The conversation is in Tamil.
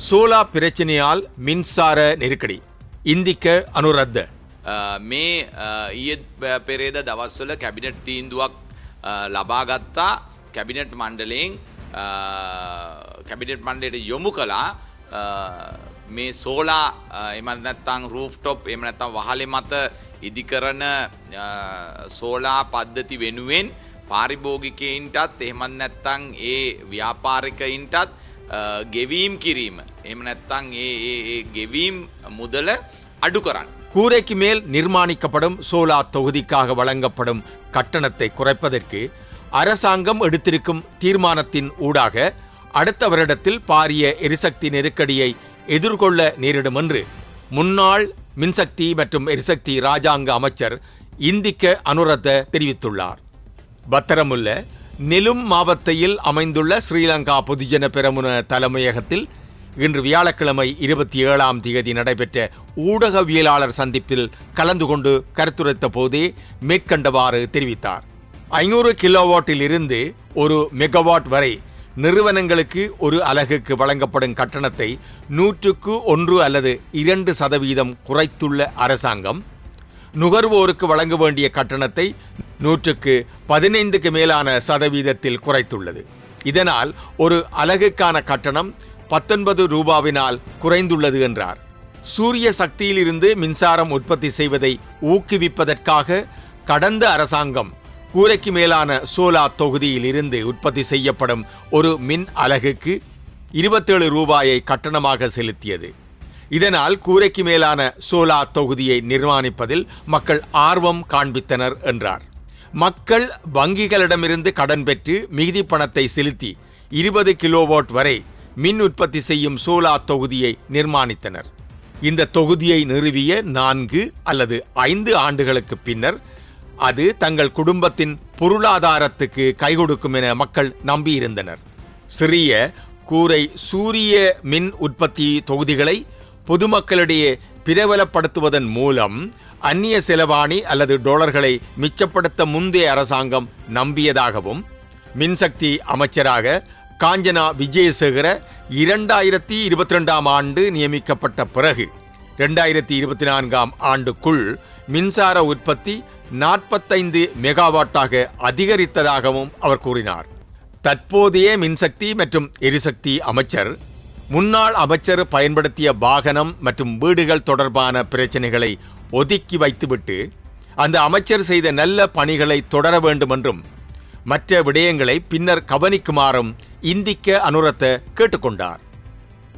சோலா பிரச்சனையால் மின்சார நெருக்கடி இந்திக்க அனுரத்த අ, මේ අ, ඊයේත් ප- පෙරේද දවස්වල කැබිනට් තීන්දුවක් අ, ලබාගත්තා කැබිනට් මණ්ඩලයෙන් අ, කැබිනට් මණ්ඩලයට යොමු කළා අ, මේ සෝලා එමත් නැත්තං රූෆ්ටොප් එම නැත්තම් වහලෙ මත ඉදිකරන අ, සෝලා පද්ධති වෙනුවෙන් පාරිභෝගිකයින්ටත් එහෙමත් නැත්තං ඒ ව්‍යාපාරිකයින්ටත් අ, ගෙවීම් කිරීම එම නැත්තං ඒ ඒ- ඒ ගෙවීම් මුදල අඩු කරන්න. கூரைக்கு மேல் நிர்மாணிக்கப்படும் சோலா தொகுதிக்காக வழங்கப்படும் கட்டணத்தை குறைப்பதற்கு அரசாங்கம் எடுத்திருக்கும் தீர்மானத்தின் ஊடாக அடுத்த வருடத்தில் பாரிய எரிசக்தி நெருக்கடியை எதிர்கொள்ள நேரிடும் என்று முன்னாள் மின்சக்தி மற்றும் எரிசக்தி ராஜாங்க அமைச்சர் இந்திக்க அனுரத்த தெரிவித்துள்ளார் பத்தரமுல்ல நெலும் மாவத்தையில் அமைந்துள்ள ஸ்ரீலங்கா பொதுஜன பெரமுன தலைமையகத்தில் இன்று வியாழக்கிழமை இருபத்தி ஏழாம் தேதி நடைபெற்ற ஊடகவியலாளர் சந்திப்பில் கலந்து கொண்டு கருத்துரைத்த போதே மேற்கண்டவாறு தெரிவித்தார். ஐநூறு கிலோவாட்டில் இருந்து ஒரு மெகாவாட் வரை நிறுவனங்களுக்கு ஒரு அலகுக்கு வழங்கப்படும் கட்டணத்தை நூற்றுக்கு ஒன்று அல்லது இரண்டு சதவீதம் குறைத்துள்ள அரசாங்கம் நுகர்வோருக்கு வழங்க வேண்டிய கட்டணத்தை நூற்றுக்கு பதினைந்துக்கு மேலான சதவீதத்தில் குறைத்துள்ளது. இதனால் ஒரு அலகுக்கான கட்டணம் பத்தொன்பது ரூபாவினால் குறைந்துள்ளது என்றார். சூரிய சக்தியிலிருந்து மின்சாரம் உற்பத்தி செய்வதை ஊக்குவிப்பதற்காக கடந்த அரசாங்கம் கூரைக்கு மேலான சோலா தொகுதியில் இருந்து உற்பத்தி செய்யப்படும் ஒரு மின் அலகுக்கு இருபத்தேழு ரூபாயை கட்டணமாக செலுத்தியது. இதனால் கூரைக்கு மேலான சோலா தொகுதியை நிர்மாணிப்பதில் மக்கள் ஆர்வம் காண்பித்தனர் என்றார். மக்கள் வங்கிகளிடமிருந்து கடன் பெற்று மிகுதி பணத்தை செலுத்தி இருபது கிலோவாட் வரை மின் உற்பத்தி செய்யும் சோலா தொகுதியை நிர்மாணித்தனர். இந்த தொகுதியை நிறுவிய நான்கு அல்லது ஐந்து ஆண்டுகளுக்கு பின்னர் அது தங்கள் குடும்பத்தின் பொருளாதாரத்துக்கு கை கொடுக்கும் என மக்கள் நம்பியிருந்தனர். சிறிய கூரை சூரிய மின் உற்பத்தி தொகுதிகளை பொதுமக்களிடையே பிரபலப்படுத்துவதன் மூலம் அந்நிய செலவாணி அல்லது டாலர்களை மிச்சப்படுத்த முந்தைய அரசாங்கம் நம்பியதாகவும் மின்சக்தி அமைச்சராக காஞ்சனா விஜயசேகர இரண்டாயிரத்தி இருபத்தி ரெண்டாம் ஆண்டு நியமிக்கப்பட்ட பிறகு ரெண்டாயிரத்தி இருபத்தி நான்காம் ஆண்டுக்குள் மின்சார உற்பத்தி நாற்பத்தைந்து மெகாவாட்டாக அதிகரித்ததாகவும் அவர் கூறினார். தற்போதைய மின்சக்தி மற்றும் எரிசக்தி அமைச்சர் முன்னாள் அமைச்சர் பயன்படுத்திய வாகனம் மற்றும் வீடுகள் தொடர்பான பிரச்சனைகளை ஒதுக்கி வைத்துவிட்டு அந்த அமைச்சர் செய்த நல்ல பணிகளை தொடர வேண்டுமென்றும் மற்ற விடயங்களை பின்னர் கவனிக்குமாறும் இந்திக்க அனுரத்த கேட்டுக்கொண்டார்.